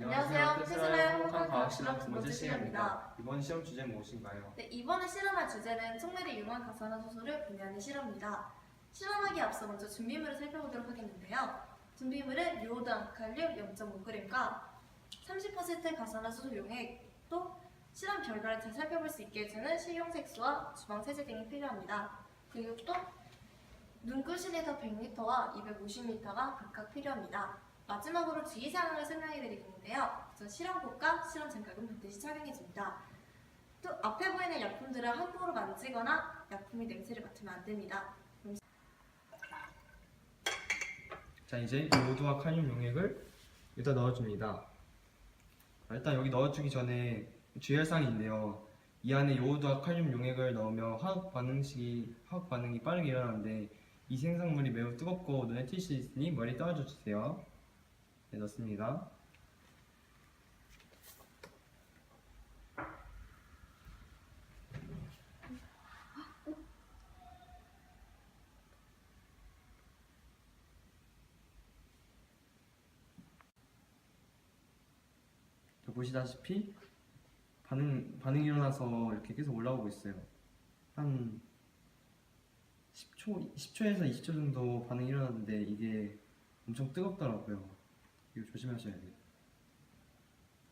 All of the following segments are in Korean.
안녕하세요. 테슬라의 행복한 과학 실험 두 번째 시간입니다. 이번 시험 주제는 무엇인가요? 네, 이번에 실험할 주제는 청매리 융합 가산화수소를 분해하는 실험입니다. 실험하기 앞서 먼저 준비물을 살펴보도록 하겠는데요. 준비물은 요오드 칼륨 0.5g과 30% 가산화수소 용액, 또 실험 결과를 잘 살펴볼 수 있게 해주는 식용색소와 주방 세제 등이 필요합니다. 그리고 또 눈끝 시리터 100리터와 250리터가 각각 필요합니다. 마지막으로 주의사항을 설명해 드리겠는데요. 우선 실험복과 실험 장갑은 반드시 착용해줍니다. 또 앞에 보이는 약품들을 함부로 만지거나 약품이 냄새를 맡으면 안 됩니다. 자 이제 요오드와 칼륨 용액을 여기다 넣어줍니다. 아, 일단 여기 넣어주기 전에 주의할 사항이 있는데요. 이 안에 요오드와 칼륨 용액을 넣으면 화학 반응식이 화학 반응이 빠르게 일어나는데 이 생산물이 매우 뜨겁고 눈에 띌수 있으니 멀리 떨어져 주세요. 네 넣습니다. 자, 보시다시피 반응 반응이 일어나서 이렇게 계속 올라오고 있어요. 한 10초 10초에서 20초 정도 반응이 일어났는데 이게 엄청 뜨겁더라고요. 이거 조심하셔야 돼요.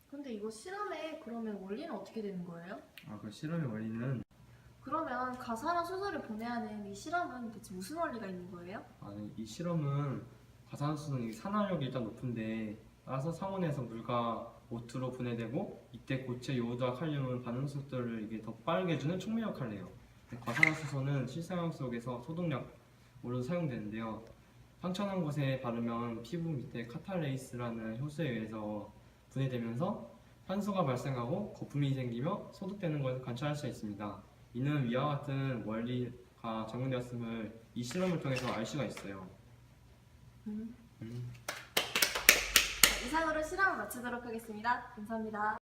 근데 이거 실험의 그러면 원리는 어떻게 되는 거예요? 아, 그 실험의 원리는 그러면 가산화수소를 분해하는 이 실험은 대체 무슨 원리가 있는 거예요? 아, 이 실험은 가산수소는 이 산화력이 일단 높은데 따라서 상온에서 물과 오트로 분해되고 이때 고체 요오드와 칼륨은 반응 속도를 이게 더 빠르게 해주는 촉매 역할을 해요. 과산화수소는 실사용 속에서 소독약으로 사용되는데요. 상처난 곳에 바르면 피부 밑에 카탈레이스라는 효소에 의해서 분해되면서 산소가 발생하고 거품이 생기며 소독되는 것을 관찰할 수 있습니다. 이는 위와 같은 원리가 적용되었음을 이 실험을 통해서 알 수가 있어요. 음. 음. 자, 이상으로 실험을 마치도록 하겠습니다. 감사합니다.